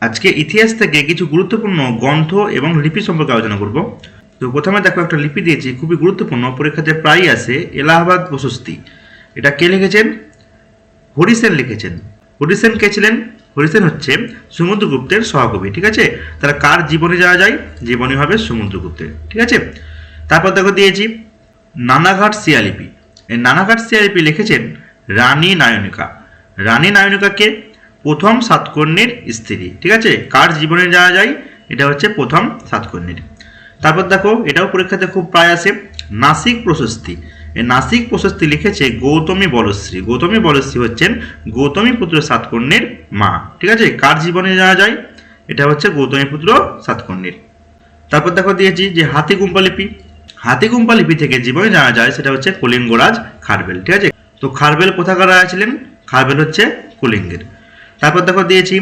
আজকে ইতিহাস থেকে কিছু গুরুত্বপূর্ণ গ্রন্থ এবং লিপি সম্পর্কে আলোচনা করব। তো প্রথমে দেখো একটা লিপি দিয়েছি, খুবই গুরুত্বপূর্ণ পরীক্ষাতে প্রায়ই আসে এলাহাবাদ প্রশস্তি। এটা কে লিখেছেন? হরিসেন লিখেছেন। হরিসেন কে ছিলেন? হরিসেন হচ্ছে সমুদ্রগুপ্তের সহকবি, ঠিক আছে? তারা কার জীবনে যাওয়া যায়? জীবনী হবে সমুদ্রগুপ্তের ঠিক আছে? তারপর দেখো দিয়েছি, নানাঘাট শিয়ালিপি এই নানাঘাট শিয়ালিপি লিখেছেন রানী নায়নিকা। রানী নায়নিকাকে প্রথম সাতকর্ণীর স্ত্রী, ঠিক আছে? কার জীবনে যাওয়া যায়? এটা হচ্ছে প্রথম সাতকর্ণীর। তারপর দেখো, এটাও পরীক্ষাতে খুব প্রায় আসে, নাসিক প্রশস্তি। এই নাসিক প্রশস্তি লিখেছে গৌতমী বলশ্রী। গৌতমী বলশ্রী হচ্ছেন গৌতমী পুত্র সাতকর্ণীর মা, ঠিক আছে? কার জীবনে যাওয়া যায়? এটা হচ্ছে গৌতমী পুত্র সাতকর্ণীর। তারপর দেখো দিয়েছি যে হাতি গুম্পা লিপি হাতি গুম্পা লিপি থেকে জীবনে জানা যায়, সেটা হচ্ছে কলিঙ্গরাজ খারবেল, ঠিক আছে? তো খারবেল কোথাকার ছিলেন খারবেল হচ্ছে কলিঙ্গের। তারপর দেখো দিয়েছি,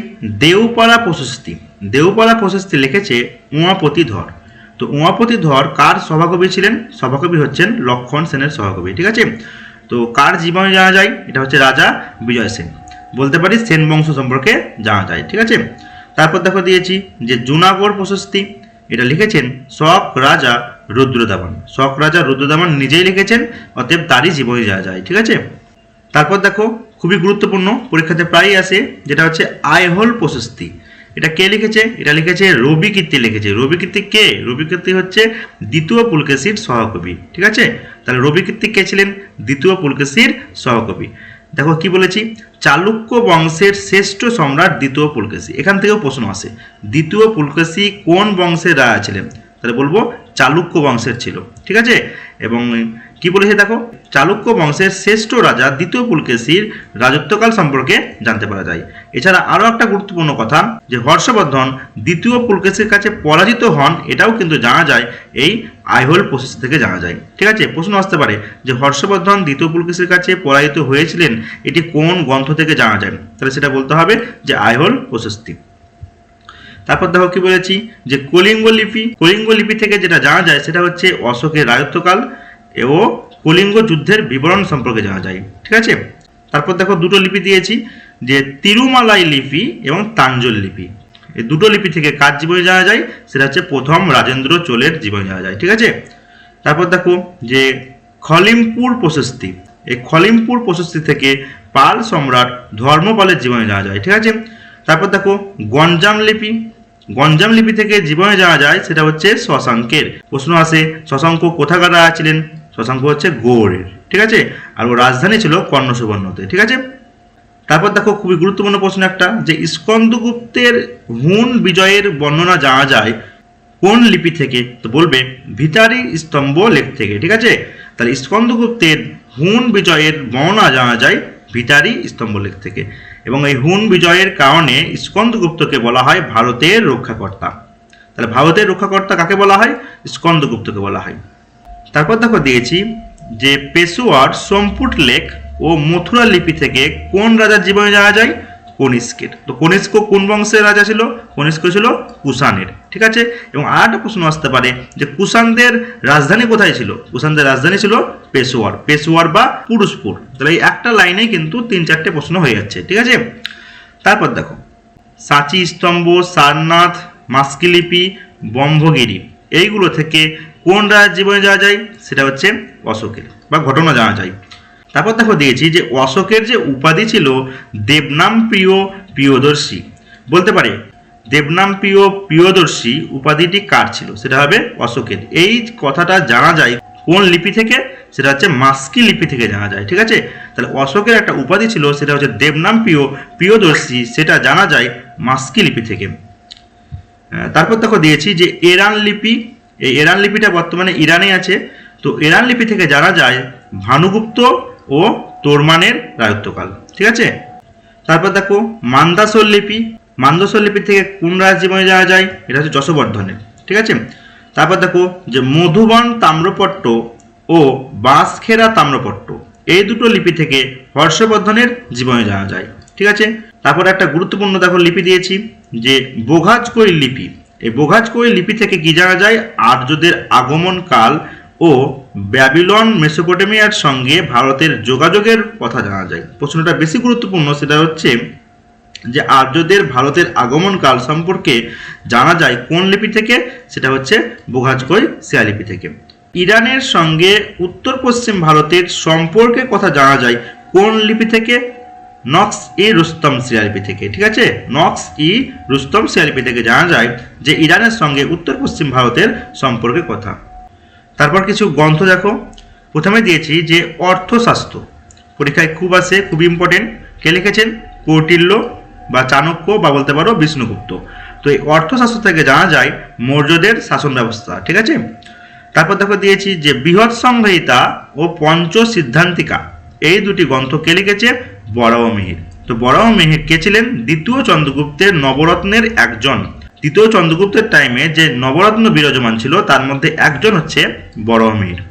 দেউপাড়া প্রশস্তি। দেউপাড়া প্রশস্তি লিখেছে উমাপতি ধর। তো উমাপতি ধর কার সভাকবি ছিলেন? সভাকবি হচ্ছেন লক্ষণ সেনের সভাকবি, ঠিক আছে? তো কার জীবনে জানা যায়? এটা হচ্ছে রাজা বিজয় সেন। বলতে পারি সেন বংশ সম্পর্কে জানা যায়, ঠিক আছে? তারপর দেখো দিয়েছি যে জুনাগড় প্রশস্তি, এটা লিখেছেন শক রাজা রুদ্রদামান। শক রাজা রুদ্রদামান নিজেই লিখেছেন, অতএব তারই জীবনে যাওয়া যায়, ঠিক আছে? তারপর দেখো, খুবই গুরুত্বপূর্ণ পরীক্ষাতে প্রায়ই আসে, যেটা হচ্ছে আইহোল প্রশস্তি। এটা কে লিখেছে? এটা লিখেছে রবি কীর্তি লিখেছে। রবি কীর্তি কে? রবি কীর্তি হচ্ছে দ্বিতীয় পুলকেশির সহকবি। ঠিক আছে? তাহলে রবি কীর্তি কে ছিলেন? দ্বিতীয় পুলকেশির সহকবি। দেখো কি বলেছি? চালুক্য বংশের শ্রেষ্ঠ সম্রাট দ্বিতীয় পুলকেশী। এখান থেকেও প্রশ্ন আসে, দ্বিতীয় পুলকেশী কোন বংশের রাজা ছিলেন? তাহলে বলব, চালুক্য বংশের ছিল। ঠিক আছে? এবং কি বলেছে দেখো? চালুক্য বংশের শ্রেষ্ঠ রাজা দ্বিতীয় পুলকেশীর রাজত্বকাল সম্পর্কে জানতে পারা যায়। এছাড়া আরও একটা গুরুত্বপূর্ণ কথা, যে হর্ষবর্ধন দ্বিতীয় পুলকেশীর কাছে পরাজিত হন, এটাও কিন্তু জানা যায়, এই আইহোল প্রসেস থেকে জানা যায়। ঠিক আছে? প্রশ্ন আসতে পারে, যে হর্ষবর্ধন দ্বিতীয় পুলকেশীর কাছে পরাজিত হয়েছিলেন, এটি কোন গ্রন্থ থেকে জানা যায়? তাহলে সেটা বলতে হবে, যে আইহোল প্রশস্তি তারপর দেখো কি বলেছি, যে কলিঙ্গ লিপি কলিঙ্গ লিপি থেকে যেটা জানা যায়, সেটা হচ্ছে অশোকের রাজত্বকাল ও কলিঙ্গ যুদ্ধের বিবরণ সম্পর্কে জানা যায়, ঠিক আছে? তারপর দেখো দুটো লিপি দিয়েছি, যে তিরুমালাই লিপি এবং তাঞ্জল লিপি। এই দুটো লিপি থেকে কার জীবনে জানা যায়? সেটা হচ্ছে প্রথম রাজেন্দ্র চোলের জীবনে জানা যায়, ঠিক আছে? তারপর দেখো যে খলিমপুর প্রশস্তি। এই খলিমপুর প্রশস্তি থেকে পাল সম্রাট ধর্মপালের জীবনে জানা যায়, ঠিক আছে? তারপর দেখো গঞ্জাম লিপি। গঞ্জাম লিপি থেকে জীবনে জানা যায়, সেটা হচ্ছে শশাঙ্কের। প্রশ্ন আসে, শশাঙ্ক কোথাকার ছিলেন? শশাঙ্ক হচ্ছে গৌড়ের ঠিক আছে? আর ওর রাজধানী ছিল কর্ণ সুবর্ণতে ঠিক আছে? তারপর দেখো খুবই গুরুত্বপূর্ণ প্রশ্ন একটা, যে স্কন্দগুপ্তের হুন বিজয়ের বর্ণনা জানা যায় কোন লিপি থেকে? তো বলবে ভিতারি স্তম্ভ লেখ থেকে, ঠিক আছে? তাহলে স্কন্দগুপ্তের হুন বিজয়ের বর্ণনা জানা যায় ভিতারি স্তম্ভ লেখ থেকে। এবং এই হুন বিজয়ের কারণে স্কন্দগুপ্তকে বলা হয় ভারতের রক্ষাকর্তা। তাহলে ভারতের রক্ষাকর্তা কাকে বলা হয়? স্কন্দগুপ্তকে বলা হয়। তারপর দেখো দিয়েছি যে পেশোয়ার, সোমপুট লেক ও মথুরা লিপি থেকে কোন রাজার জীবনে জানা যায়? কনিষ্কের। তো কনিষ্ক কোন বংশের রাজা ছিল? কনিষ্ক ছিল কুষাণের, ঠিক আছে? এবং আর একটা প্রশ্ন আসতে পারে যে কুষাণদের রাজধানী কোথায় ছিল? কুষাণদের রাজধানী ছিল পেশোয়ার পেশোয়ার বা পুরুষপুর। তাহলে এই একটা লাইনে কিন্তু তিন চারটে প্রশ্ন হয়ে যাচ্ছে, ঠিক আছে? তারপর দেখো, সাঁচি স্তম্ভ, সারনাথ মাস্কিলিপি বম্ভগিরি, এইগুলো থেকে কোন রাজ জীবনে যাওয়া যায়? সেটা হচ্ছে অশোকের বা ঘটনা জানা যায়। তারপর দেখো দিয়েছি যে অশোকের যে উপাধি ছিল দেবনাম প্রিয় প্রিয়দর্শী। বলতে পারে, দেবনাম প্রিয় প্রিয়দর্শী উপাধিটি কার ছিল? সেটা হবে অশোকের। এই কথাটা জানা যায় কোন লিপি থেকে? সেটা হচ্ছে মাস্কি লিপি থেকে জানা যায়, ঠিক আছে? তাহলে অশোকের একটা উপাধি ছিল, সেটা হচ্ছে দেবনাম প্রিয় প্রিয়দর্শী, সেটা জানা যায় মাস্কি লিপি থেকে। তারপর দেখো দিয়েছি যে এরান লিপি এই এরান লিপিটা বর্তমানে ইরানে আছে। তো এরান লিপি থেকে জানা যায়, ভানুগুপ্ত ও তোরমানের রাজত্বকাল, ঠিক আছে? তারপর দেখো, মান্দাসর লিপি। মান্দাসর লিপি থেকে কোন রাজ জীবনে জানা যায়? এটা হচ্ছে যশবর্ধনের, ঠিক আছে? তারপর দেখো যে মধুবন তাম্রপট্ট ও বাঁশখেরা তাম্রপট্ট, এই দুটো লিপি থেকে হর্ষবর্ধনের জীবনে জানা যায়, ঠিক আছে? তারপর একটা গুরুত্বপূর্ণ দেখো লিপি দিয়েছি, যে বোঘাজকই লিপি। এই বোঘাজ বোঘাজকই লিপি থেকে কি জানা যায়? আর্যদের আগমন কাল ও ব্যাবিলন মেসোপটেমিয়ার সঙ্গে ভারতের যোগাযোগের কথা জানা যায়। প্রশ্নটা বেশি গুরুত্বপূর্ণ সেটা হচ্ছে যে আর্যদের ভারতের আগমনকাল সম্পর্কে জানা যায় কোন লিপি থেকে? সেটা হচ্ছে বোঘাজকই শিলালিপি থেকে। ইরানের সঙ্গে উত্তর পশ্চিম ভারতের সম্পর্কের কথা জানা যায় কোন লিপি থেকে? নক্স ই রুস্তম শিলালিপি থেকে, ঠিক আছে? নক্স ই রুস্তম শিলালিপি থেকে জানা যায় যে ইরানের সঙ্গে উত্তর পশ্চিম ভারতের সম্পর্কের কথা। তারপর কিছু গ্রন্থ দেখো। প্রথমে দিয়েছি যে অর্থশাস্ত্র পরীক্ষায় খুব আসে খুব ইম্পর্টেন্ট কে লিখেছেন? কৌটিল্য বা চাণক্য বা বলতে পারো বিষ্ণুগুপ্ত। তো এই অর্থশাস্ত্র থেকে জানা যায় মৌর্যদের শাসন ব্যবস্থা, ঠিক আছে? তারপর দেখো দিয়েছি যে বৃহৎ সংহিতা ও পঞ্চ সিদ্ধান্তিকা এই দুটি গ্রন্থ কে লিখেছে? বড়াও মিহির। তো বড়াও মিহির কে ছিলেন? দ্বিতীয় চন্দ্রগুপ্তের নবরত্নের একজন। দ্বিতীয় চন্দ্রগুপ্তের টাইমে যে নবরত্ন বিরাজমান ছিল, তার মধ্যে একজন হচ্ছে বড়াও মিহির।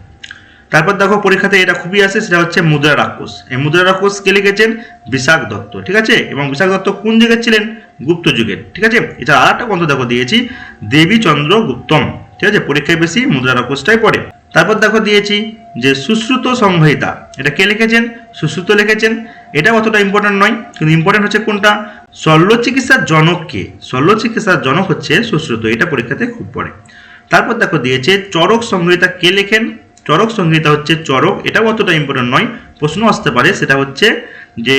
তারপর দেখো পরীক্ষাতে এটা খুবই আসে, সেটা হচ্ছে মুদ্রা রাক্ষস। এই মুদ্রা রাক্ষস কে লিখেছেন? বিশাখ দত্ত, ঠিক আছে? এবং বিশাখ দত্ত কোন যুগের ছিলেন? গুপ্ত যুগের, ঠিক আছে? এটা আর একটা গ্রন্থ দেখো দিয়েছি দেবী চন্দ্র গুপ্তম ঠিক আছে? পরীক্ষায় বেশি মুদ্রা রাক্ষসটাই পড়ে। তারপর দেখো দিয়েছি যে সুশ্রুত সংহিতা। এটা কে লিখেছেন? সুশ্রুত লিখেছেন। এটা অতটা ইম্পর্টেন্ট নয়, কিন্তু ইম্পর্টেন্ট হচ্ছে কোনটা? শল্য চিকিৎসার জনক কে? শল্য চিকিৎসার জনক হচ্ছে সুশ্রুত, এটা পরীক্ষাতে খুব পড়ে তারপর দেখো দিয়েছে চরক সংহিতা কে লেখেন? চরক সংহিতা হচ্ছে চরক এটাও অতটা ইম্পর্টেন্ট নয়, প্রশ্ন আসতে পারে, সেটা হচ্ছে যে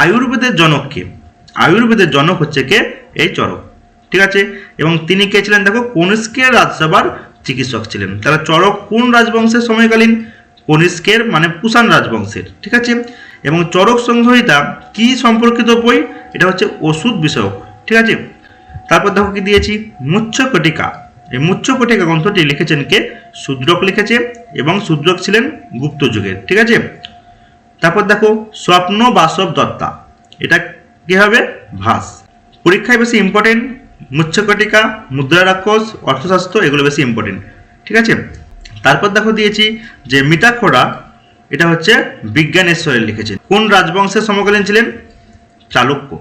আয়ুর্বেদের জনক কে? আয়ুর্বেদের জনক হচ্ছে কে? এই চরক ঠিক আছে? এবং তিনি কে ছিলেন? দেখো, কনিষ্কের রাজসভার চিকিৎসক ছিলেন। তারা চরক কোন রাজবংশের সময়কালীন? কনিষ্কের মানে কুষাণ রাজবংশের, ঠিক আছে? এবং চরক সংহিতা কি সম্পর্কিত বই? এটা হচ্ছে ওষুধ বিষয়ক, ঠিক আছে? তারপর দেখো কি দিয়েছি? মুচ্ছকটিকা। এই মুচ্ছকটিকা গ্রন্থটি লিখেছেন কে? শূদ্রক লিখেছে এবং শূদ্রক ছিলেন গুপ্ত যুগের, ঠিক আছে? তারপর দেখো, স্বপ্ন বাসব দত্তা এটা কি হবে? ভাস। পরীক্ষায় বেশি ইম্পর্টেন্ট মুচ্ছকটিকা, মুদ্রা রাক্ষস, অর্থশাস্ত্র, এগুলো বেশি ইম্পর্টেন্ট ঠিক আছে? তারপর দেখো দিয়েছি যে মিতাক্ষরা, এটা হচ্ছে বিজ্ঞানেশ্বরের লিখেছেন। কোন রাজবংশের সমকালীন ছিলেন? চালুক্য।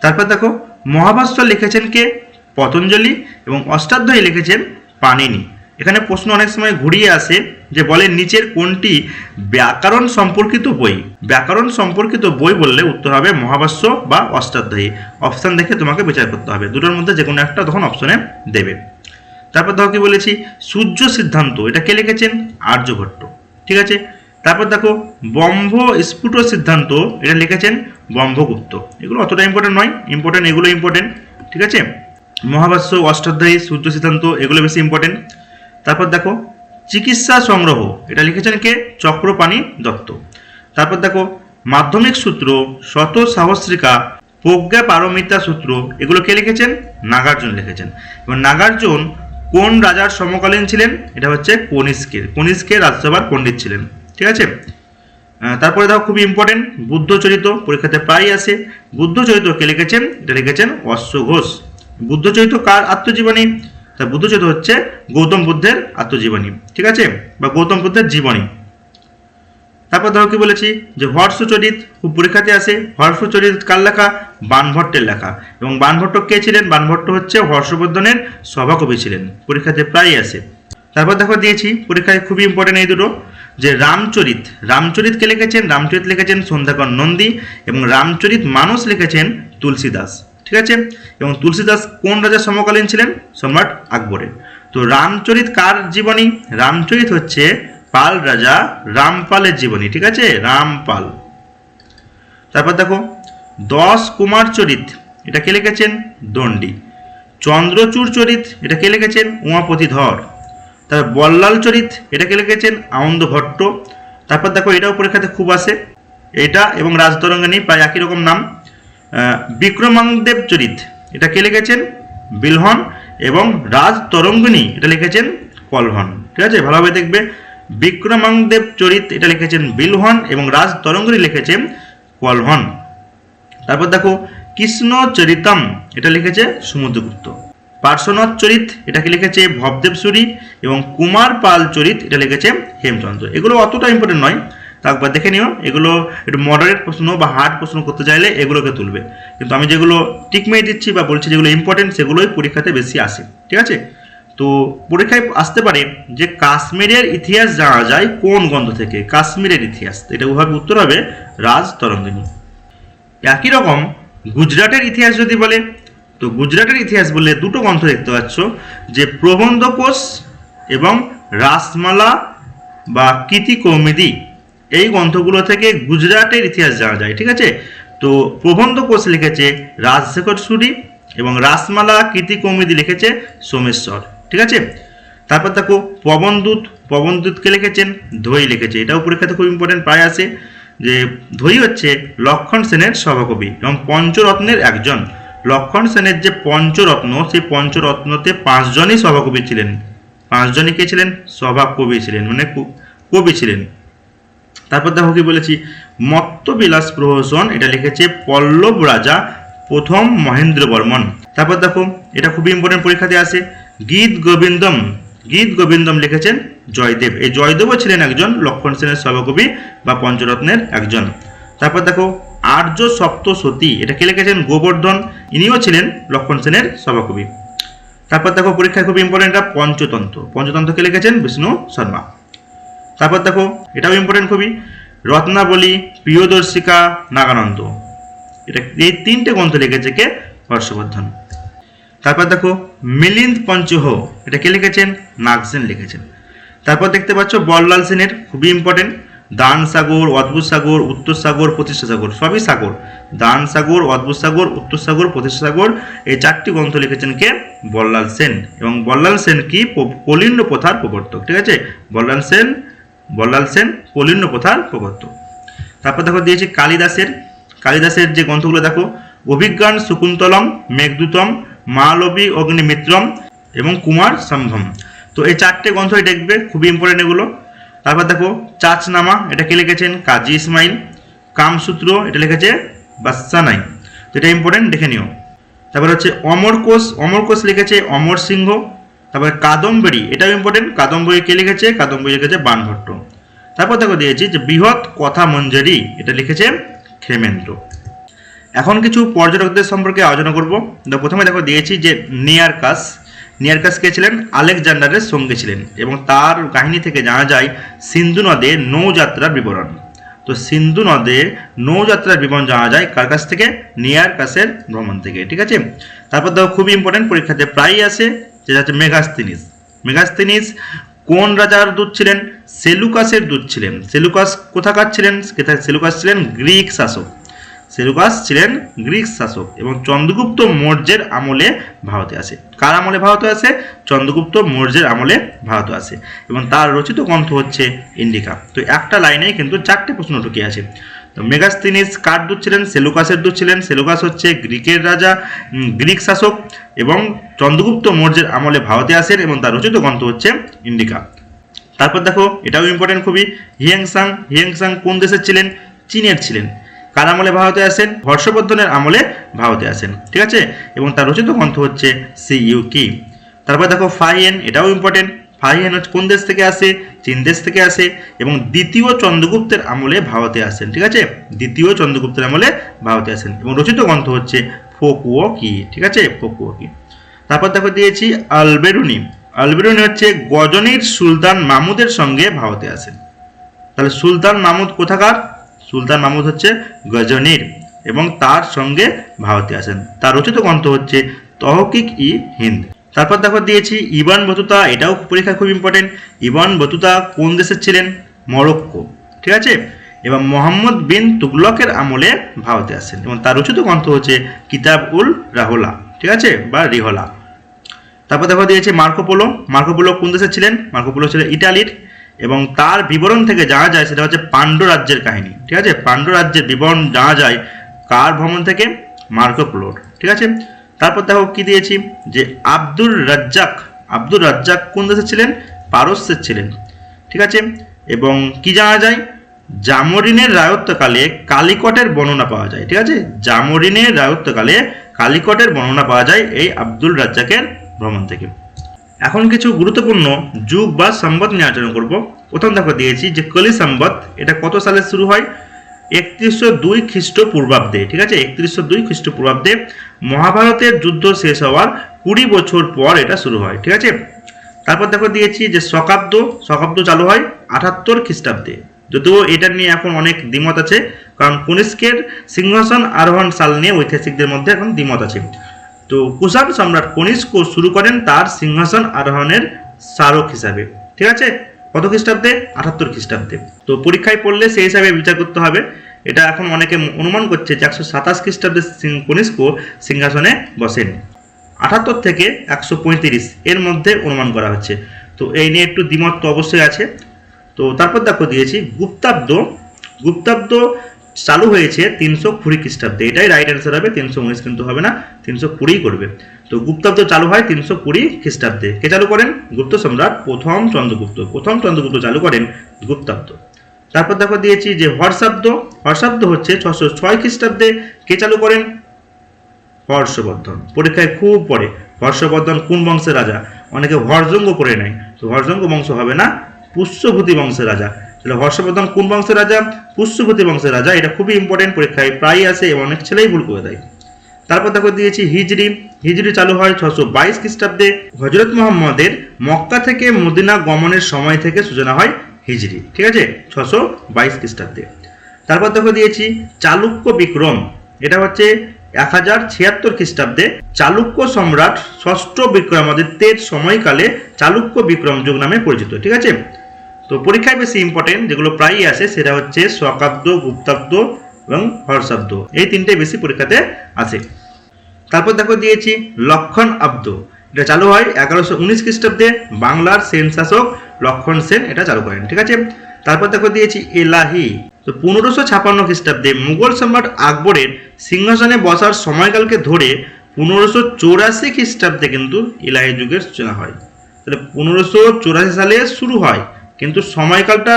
তারপর দেখো, মহাভাষ্য লিখেছেন কে? পতঞ্জলি এবং অষ্টাধ্যায়ী লিখেছেন পানিনি এখানে প্রশ্ন অনেক সময় ঘুরিয়ে আসে যে বলে নিচের কোনটি ব্যাকরণ সম্পর্কিত বই? ব্যাকরণ সম্পর্কিত বই বললে উত্তর হবে মহাভাষ্য বা অষ্টাধ্যায়ী। অপশান দেখে তোমাকে বিচার করতে হবে। দুটোর মধ্যে যে কোনো একটা তখন অপশনে দেবে। তারপর দেখো কি বলেছি? সূর্য সিদ্ধান্ত, এটা কে লিখেছেন? আর্যভট্ট। ঠিক আছে? তারপর দেখো, বম্ভ স্ফুট সিদ্ধান্ত, এটা লিখেছেন ব্রহ্মগুপ্ত এগুলো অতটা ইম্পর্টেন্ট নয় ইম্পর্টেন্ট এগুলো ইম্পর্টেন্ট ঠিক আছে? মহাভাষ্য, অষ্টাধ্যায়ী, সূর্য সিদ্ধান্ত, এগুলো বেশি ইম্পর্টেন্ট তারপর দেখো, চিকিৎসা সংগ্রহ, এটা লিখেছেন কে? চক্রপাণি দত্ত। তারপর দেখো, মাধ্যমিক সূত্র, শত সাহস্রিকা প্রজ্ঞা পারমিতা সূত্র, এগুলো কে লিখেছেন? নাগার্জুন লিখেছেন। এবং নাগার্জুন কোন রাজার সমকালীন ছিলেন? এটা হচ্ছে কনিষ্কের। কনিষ্কের রাজসভার পণ্ডিত ছিলেন। ঠিক আছে? তারপরে দেখো, খুবই ইম্পর্টেন্ট বুদ্ধচরিত পরীক্ষাতে প্রায়ই আসে। বুদ্ধচরিত কে লিখেছেন? এটা লিখেছেন অশ্ব ঘোষ বুদ্ধচরিত কার আত্মজীবনী? তা বুদ্ধচরিত হচ্ছে গৌতম বুদ্ধের আত্মজীবনী, ঠিক আছে? বা গৌতম বুদ্ধের জীবনী। তারপর ধরো কি বলেছি? যে হর্ষচরিত খুব পরীক্ষাতে আসে। হর্ষচরিত কার লেখা? বানভট্টের লেখা। এবং বানভট্ট কে ছিলেন? বানভট্ট হচ্ছে হর্ষবর্ধনের সভাকবি ছিলেন। পরীক্ষাতে প্রায়ই আসে। তারপর দেখো দিয়েছি, পরীক্ষায় খুবই ইম্পর্টেন্ট এই দুটো। যে রামচরিত রামচরিত কে লিখেছেন? রামচরিত লিখেছেন সন্ধ্যাকর নন্দী এবং রামচরিত মানুষ লিখেছেন তুলসীদাস। ঠিক আছে? এবং তুলসীদাস কোন রাজার সমকালীন ছিলেন? সম্রাট আকবরের। তো রামচরিত কার জীবনী? রামচরিত হচ্ছে পাল রাজা রামপালের জীবনী, ঠিক আছে? রামপাল। তারপর দেখো, দশ কুমার চরিত, এটা কে লিখেছেন? দণ্ডী। চন্দ্রচূড় চরিত, এটা কে লিখেছেন? উমাপতি ধর। তারপর বল্লাল চরিত, এটা কে লিখেছেন? আনন্দ ভট্ট। তারপর দেখো, এটাও পরীক্ষাতে খুব আসে। এটা এবং রাজতরঙ্গিনী প্রায় একই রকম নাম। বিক্রমাঙ্গদেব চরিত। এটা কে লিখেছেন? বিলহন এবং রাজ তরঙ্গিনী। এটা লিখেছেন কলহন। ঠিক আছে? ভালোভাবে দেখবে। বিক্রমাঙ্গদেব চরিত, এটা লিখেছেন বিলহন এবং রাজ তরঙ্গিনী লিখেছেন কলহন। তারপর দেখো, কৃষ্ণ চরিতম, এটা লিখেছে সমুদ্রগুপ্ত পার্শ্বনাথ চরিত, এটাকে লিখেছে ভবদেব সুরি এবং কুমার পাল চরিত, এটা লিখেছে হেমচন্দ্র। এগুলো অতটা ইম্পর্টেন্ট নয়। তা একবার দেখে নিও, এগুলো একটু মডারেট প্রশ্ন বা হার্ড প্রশ্ন করতে চাইলে এগুলোকে তুলবে। কিন্তু আমি যেগুলো টিকমেই দিচ্ছি বা বলছি যেগুলো ইম্পর্টেন্ট সেগুলোই পরীক্ষাতে বেশি আসে, ঠিক আছে? তো পরীক্ষায় আসতে পারে যে কাশ্মীরের ইতিহাস জানা যায় কোন গ্রন্থ থেকে? কাশ্মীরের ইতিহাস। এটা ওভাবে উত্তর হবে রাজ তরঙ্গিনী। একই রকম গুজরাটের ইতিহাস যদি বলে, তো গুজরাটের ইতিহাস বললে দুটো গ্রন্থ দেখতে পাচ্ছ, যে প্রবন্ধ কোষ এবং রাসমালা বা কীতি কৌমিদি এই গ্রন্থগুলো থেকে গুজরাটের ইতিহাস জানা যায়, ঠিক আছে? তো প্রবন্ধ কোষ লিখেছে রাজশেখর সুরি এবং রাসমালা কীতি কৌমিদি লিখেছে সোমেশ্বর, ঠিক আছে? তারপর দেখো পবনদূত, পবনদূতকে লিখেছেন ধৈ লিখেছে, এটাও পরীক্ষাতে খুব ইম্পর্টেন্ট প্রায় আসে যে ধৈ হচ্ছে লক্ষণ সেনের সভাকবি এবং পঞ্চরত্নের একজন। লক্ষণ সেনের যে পঞ্চরত্ন, সেই পঞ্চরত্নতে পাঁচজনই সভাকবি ছিলেন। পাঁচজনই কে ছিলেন? সভাকবি ছিলেন মানে কবি ছিলেন। তারপর দেখো কি বলেছি, মত্তবিলাস প্রহসন, এটা লিখেছে পল্লব রাজা প্রথম মহেন্দ্র বর্মন। তারপর দেখো, এটা খুবই ইম্পর্টেন্ট পরীক্ষাতে আসে। গীত গোবিন্দম গীত গোবিন্দম লিখেছেন জয়দেব। এই জয়দেবও ছিলেন একজন লক্ষণ সেনের সভাকবি বা পঞ্চরত্নের একজন। তারপর দেখো, আর্য সপ্তসতী, এটা কে লিখেছেন? গোবর্ধন, ইনিও ছিলেন লক্ষণ সেনের সভাকবি। তারপর দেখো, পরীক্ষায় খুব ইম্পর্টেন্ট এটা পঞ্চতন্ত্র। পঞ্চতন্ত্রকে লিখেছেন? বিষ্ণু শর্মা। তারপর দেখো, এটাও ইম্পর্টেন্ট খুবই, রত্নাবলী, প্রিয়দর্শিকা, নাগানন্দ। এটা এই তিনটে গ্রন্থ লিখেছে কে? হর্ষবর্ধন। তারপর দেখো, মিলিন্দ পঞ্চহ, এটা কে লিখেছেন? নাগসেন লিখেছেন। তারপর দেখতে পাচ্ছ, বল্লাল সেনের, খুবই ইম্পর্টেন্ট দান সাগর, অদ্ভুত সাগর, উত্তর সাগর প্রতিষ্ঠা সাগর, সবই সাগর। দান সাগর, অদ্ভুত সাগর, উত্তর সাগর প্রতিষ্ঠা সাগর, এই চারটি গ্রন্থ লিখেছেন কে? বল্লাল সেন। এবং বল্লাল সেন কি? কলিন্য প্রথার প্রবর্তক, ঠিক আছে? বল্লাল সেন বল্লাল সেন, কলিন্য প্রথার প্রবর্তক তারপর দেখো দিয়েছি কালিদাসের কালিদাসের যে গ্রন্থগুলো দেখো, অভিজ্ঞান শকুন্তলম, মেঘদূতম, মালবী অগ্নিমিত্রম এবং কুমার সম্ভম। তো এই চারটে গ্রন্থই দেখবে, খুবই ইম্পর্টেন্ট এগুলো। তারপর দেখো, চাচনামা, এটা কে লিখেছেন? কাজী ইসমাইল। কামসূত্র, এটা লিখেছে বাসানাই তো এটা ইম্পর্টেন্ট দেখে নিও। তারপর হচ্ছে অমর কোষ অমর কোষ লিখেছে অমর সিংহ। তারপরে কাদম্বরী, এটাও ইম্পর্টেন্ট কাদম্বরী কে লিখেছে? কাদম্বরী লিখেছে বানভট্ট। তারপর দেখো দিয়েছি যে বৃহৎ কথা মঞ্জরি, এটা লিখেছে ক্ষেমেন্দ্র। এখন কিছু পর্যটকদের সম্পর্কে আলোচনা করব। প্রথমে দেখো দিয়েছি যে নিয়ারকাস নিয়ারকাস কে ছিলেন? আলেকজান্ডারের সঙ্গে ছিলেন এবং তার কাহিনী থেকে জানা যায় সিন্ধু নদে নৌযাত্রার বিবরণ। তো সিন্ধু নদে নৌযাত্রার বিবরণ জানা যায় কার কাছ থেকে? নিয়ারকাসের ভ্রমণ থেকে, ঠিক আছে? তারপর দেখো খুবই ইম্পর্টেন্ট পরীক্ষাতে প্রায়ই আসে। যেটা হচ্ছে মেগাস্তিনিস মেগাস্তিনিস কোন রাজার দূত ছিলেন? সেলুকাসের দূত ছিলেন। সেলুকাস কোথাকার ছিলেন? সেলুকাস ছিলেন গ্রিক শাসক। সেলুকাস ছিলেন গ্রিক শাসক এবং চন্দ্রগুপ্ত মৌর্যের আমলে ভারতে আসে। কার আমলে ভারতে আসে? চন্দ্রগুপ্ত মৌর্যের আমলে ভারতে আসে। এবং তার রচিত গ্রন্থ হচ্ছে ইন্ডিকা। তো একটা লাইনেই কিন্তু চারটে প্রশ্ন ঢুকে আছে। মেগাস্তিনিস কার দূত ছিলেন? সেলুকাসের দূত ছিলেন। সেলুকাস হচ্ছে গ্রিকের রাজা গ্রিক শাসক এবং চন্দ্রগুপ্ত মৌর্যের আমলে ভারতে আসেন এবং তার রচিত গ্রন্থ হচ্ছে ইন্ডিকা। তারপর দেখো, এটাও ইম্পর্টেন্ট খুবই। হিয়াংসাং হিয়াংসাং কোন দেশের ছিলেন? চীনের ছিলেন। কার আমলে ভারতে আসেন? হর্ষবর্ধনের আমলে ভারতে আসেন। ঠিক আছে? এবং তার রচিত গ্রন্থ হচ্ছে সি ইউ কি। তারপর দেখো ফাইয়েন এটাও ইম্পর্টেন্ট হচ্ছে কোন দেশ থেকে আসে? চীন দেশ থেকে আসে। এবং দ্বিতীয় চন্দ্রগুপ্তের আমলে ভারতে আসেন, ঠিক আছে? দ্বিতীয় চন্দ্রগুপ্তের আমলে ভারতে আসেন। এবং রচিত গ্রন্থ হচ্ছে ফোকুও কি, ঠিক আছে? ফোকুও কি। তারপর দেখো দিয়েছি আলবেরুনি। আলবেরুনি হচ্ছে গজনীর সুলতান মামুদের সঙ্গে ভারতে আসেন। তাহলে সুলতান মামুদ কোথাকার? সুলতান মামুদ হচ্ছে গজনীর এবং তার সঙ্গে ভারতে আসেন। তার রচিত গ্রন্থ হচ্ছে তহকিক ই হিন্দ। তারপর দেখো দিয়েছি ইবান বতুতা, এটাও পরীক্ষা খুব ইম্পর্টেন্ট ইবান বতুতা কোন দেশের ছিলেন? মরক্কো, ঠিক আছে? এবং মোহাম্মদ বিন তুগলকের আমলে ভারতে আসেন এবং তার রচিত গ্রন্থ হচ্ছে কিতাব উল রাহুলা, ঠিক আছে? বা রিহলা। তারপর দেখো দিয়েছে মার্কোপোলো মার্কোপোলো কোন দেশের ছিলেন? মার্কোপোলো ছিলেন ইটালির, এবং তার বিবরণ থেকে জানা যায় সেটা হচ্ছে পাণ্ড্য রাজ্যের কাহিনী, ঠিক আছে? পাণ্ড্য রাজ্যের বিবরণ জানা যায় কার ভ্রমণ থেকে? মার্কোপোলোর, ঠিক আছে? তারপর দেখো কি দিয়েছি? যে আব্দুর রাজ্জাক আব্দুর রাজ্জাক কোন দেশে ছিলেন? পারস্যের ছিলেন। ঠিক আছে? এবং কি জানা যায়? জামরিনের রায়ত্বকালে কালিকটের বর্ণনা পাওয়া যায়। ঠিক আছে? জামরিনের রায়ত্বকালে কালিকটের বর্ণনা পাওয়া যায় এই আব্দুল রাজ্জাকের ভ্রমণ থেকে। এখন কিছু গুরুত্বপূর্ণ যুগ বা সম্বত নিয়ে আলোচনা করব। প্রথম দেখো দিয়েছি যে কলি সম্বত এটা কত সালে শুরু হয়? একত্রিশশো দুই খ্রিস্টপূর্বাব্দে, ঠিক আছে? একত্রিশশো দুই খ্রিস্টপূর্বাব্দে মহাভারতের যুদ্ধ শেষ হওয়ার কুড়ি বছর পর এটা শুরু হয়, ঠিক আছে? তারপর দেখো দিয়েছি যে শকাব্দ শকাব্দ চালু হয় আটাত্তর খ্রিস্টাব্দে। যদিও এটা নিয়ে এখন অনেক দ্বিমত আছে, কারণ কনিষ্কের সিংহাসন আরোহণ সাল নিয়ে ঐতিহাসিকদের মধ্যে এখন দ্বিমত আছে। তো কুষাণ সম্রাট কনিষ্ক শুরু করেন তার সিংহাসন আরোহণের স্মারক হিসাবে, ঠিক আছে? কত খ্রিস্টাব্দে? আটাত্তর খ্রিস্টাব্দে। তো পরীক্ষায় পড়লে সেই হিসাবে বিচার করতে হবে। এটা এখন অনেকে অনুমান করছে যে একশো সাতাশ খ্রিস্টাব্দে কনিষ্ক সিংহাসনে বসেন। আটাত্তর থেকে একশো পঁয়ত্রিশ এর মধ্যে অনুমান করা হচ্ছে। তো এই নিয়ে একটু দ্বিমত অবশ্যই আছে। তো তারপর দেখো দিয়েছি, গুপ্তাব্দ। গুপ্তাব্দ চালু হয়েছে তিনশো কুড়ি খ্রিস্টাব্দে। এটাই রাইট অ্যান্সার হবে, তিনশো উনিশ কিন্তু হবে না, তিনশো কুড়ি করবে। তো গুপ্তাব্দ চালু হয় তিনশো কুড়ি খ্রিস্টাব্দে। কে চালু করেন? গুপ্ত সম্রাট প্রথম চন্দ্রগুপ্ত। প্রথম চন্দ্রগুপ্ত চালু করেন গুপ্তাব্দ। তারপর দেখো দিয়েছি যে হর্ষাব্দ। হর্ষাব্দ হচ্ছে ছশো ছয় খ্রিস্টাব্দে। কে চালু করেন? হর্ষবর্ধন। পরীক্ষায় খুব পড়ে। হর্ষবর্ধন কোন বংশের রাজা? অনেকে হর্ষঙ্গ করে নেয় তো হর্ষঙ্গ বংশ হবে না, পুষ্যভূতি বংশের রাজা। তাহলে হর্ষবর্ধন কোন বংশের রাজা? পুষ্যভূতি বংশের রাজা। এটা খুবই ইম্পর্টেন্ট পরীক্ষায় প্রায়ই আসে এবং অনেক ছেলেই ভুল করে দেয়। তারপর দেখো দিয়েছি হিজরি হিজরি চালু হয় ছশো বাইশ খ্রিস্টাব্দে। হজরত মোহাম্মদের মক্কা থেকে মদিনা গমনের সময় থেকে সূচনা হয় হিজরি ঠিক আছে? ছশো বাইশ খ্রিস্টাব্দে। তারপর দেখো দিয়েছি চালুক্য বিক্রম। এটা হচ্ছে এক হাজার ছিয়াত্তর খ্রিস্টাব্দে চালুক্য সম্রাট ষষ্ঠ বিক্রমাদিত্যের সময়কালে চালুক্য বিক্রম যুগ নামে পরিচিত। ঠিক আছে? তো পরীক্ষায় বেশি ইম্পর্টেন্ট যেগুলো প্রায়ই আসে, সেটা হচ্ছে শকাব্দ গুপ্তাব্দ এবং হর্ষাব্দ এই তিনটে বেশি পরীক্ষাতে আসে। তারপর দেখো দিয়েছি লক্ষণ আব্দ। এটা চালু হয় এগারোশো উনিশ খ্রিস্টাব্দে বাংলার সেন শাসক লক্ষণ সেন এটা চালু করেন, ঠিক আছে? তারপর দেখো দিয়েছি এলাহি। তো পনেরোশো ছাপান্ন খ্রিস্টাব্দে মুঘল সম্রাট আকবরের সিংহাসনে বসার সময়কালকে ধরে পনেরোশো চৌরাশি খ্রিস্টাব্দে কিন্তু এলাহি যুগের সূচনা হয়। তাহলে পনেরোশো চৌরাশি সালে শুরু হয় কিন্তু সময়কালটা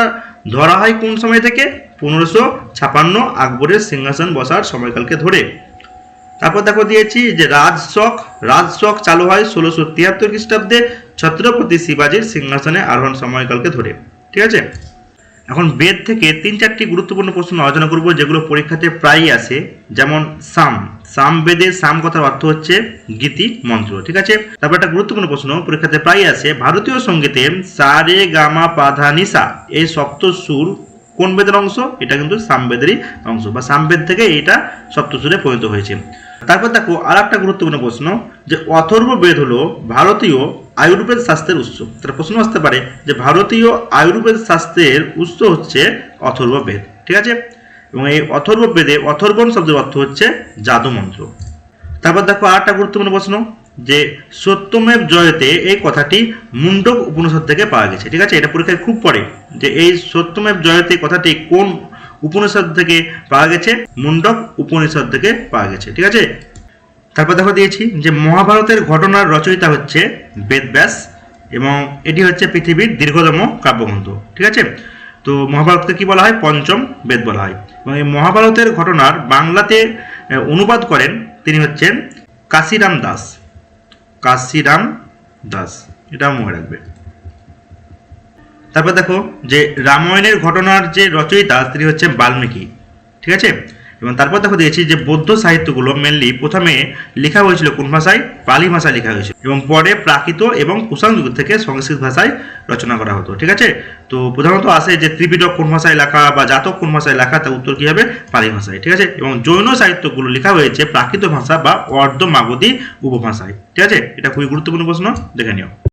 ধরা হয় কোন সময় থেকে? পনেরোশো ছাপান্ন আকবরের সিংহাসন বসার সময়কালকে ধরে। তারপর দেখো দিয়েছি যে রাজশক রাজশক চালু হয় ষোলোশো তিয়াত্তর খ্রিস্টাব্দে ছত্রপতি শিবাজির সিংহাসনে আরোহণ সময়কালকে ধরে। ঠিক আছে? এখন বেদ থেকে তিন চারটি গুরুত্বপূর্ণ প্রশ্ন আলোচনা করব যেগুলো পরীক্ষাতে প্রায়ই আসে, যেমন সাম। সাম বেদে সাম কথার অর্থ হচ্ছে গীতি মন্ত্র, ঠিক আছে? তারপর একটা গুরুত্বপূর্ণ প্রশ্ন, পরীক্ষাতে প্রায়ই আসে, ভারতীয় সঙ্গীতে সা রে গামা পাধা নিসা, এই সপ্ত সুর কোন বেদের অংশ? এটা কিন্তু সামবেদেরই অংশ, বা সামবেদ থেকে এটা সপ্তসুরে পরিণত হয়েছে। তারপর দেখো আর একটা গুরুত্বপূর্ণ প্রশ্ন, যে অথর্ব বেদ হলো ভারতীয় আয়ুর্বেদ শাস্ত্রের উৎস। তার প্রশ্ন আসতে পারে, যে ভারতীয় আয়ুর্বেদ শাস্ত্রের উৎস হচ্ছে অথর্ব বেদ, ঠিক আছে? এবং এই অথর্ব বেদে অথর্বণ শব্দের অর্থ হচ্ছে জাদু মন্ত্র তারপর দেখো আর একটা গুরুত্বপূর্ণ প্রশ্ন, যে সত্যমেব জয়তে এই কথাটি মুন্ডক উপনিষদ থেকে পাওয়া গেছে। ঠিক আছে? এটা পরীক্ষায় খুব পড়ে যে এই সত্যমেব জয়তে কথাটি কোন উপনিষদ থেকে পাওয়া গেছে? মুন্ডক উপনিষদ থেকে পাওয়া গেছে। ঠিক আছে? তারপর দেখো দিয়েছি যে মহাভারতের ঘটনার রচয়িতা হচ্ছে বেদব্যাস এবং এটি হচ্ছে পৃথিবীর দীর্ঘতম কাব্যগ্রন্থ। ঠিক আছে? তো মহাভারতকে কি বলা হয়? পঞ্চম বেদ বলা হয়। এবং এই মহাভারতের ঘটনার বাংলাতে অনুবাদ করেন তিনি হচ্ছেন কাশিরাম দাস। কাশিরাম দাস। এটা মনে রাখবে। তারপর দেখো যে রামায়ণের ঘটনার যে রচয়িতা, তিনি হচ্ছে বাল্মীকি। ঠিক আছে? এবং তারপর দেখো দিয়েছি যে বৌদ্ধ সাহিত্যগুলো মেনলি প্রথমে লেখা হয়েছিল কোন ভাষায়? পালি ভাষায় লেখা হয়েছিল। এবং পরে প্রাকৃত এবং কুষাণ যুগ থেকে সংস্কৃত ভাষায় রচনা করা হতো, ঠিক আছে? তো প্রধানত আসে যে ত্রিপিটক কোন ভাষায় লেখা বা জাতক কোন ভাষায় লেখা, তার উত্তর কী হবে? পালি ভাষায়, ঠিক আছে? এবং জৈন সাহিত্যগুলো লেখা হয়েছে প্রাকৃত ভাষা বা অর্ধ মাগধী উপভাষায়, ঠিক আছে? এটা খুবই গুরুত্বপূর্ণ প্রশ্ন, দেখে নিও।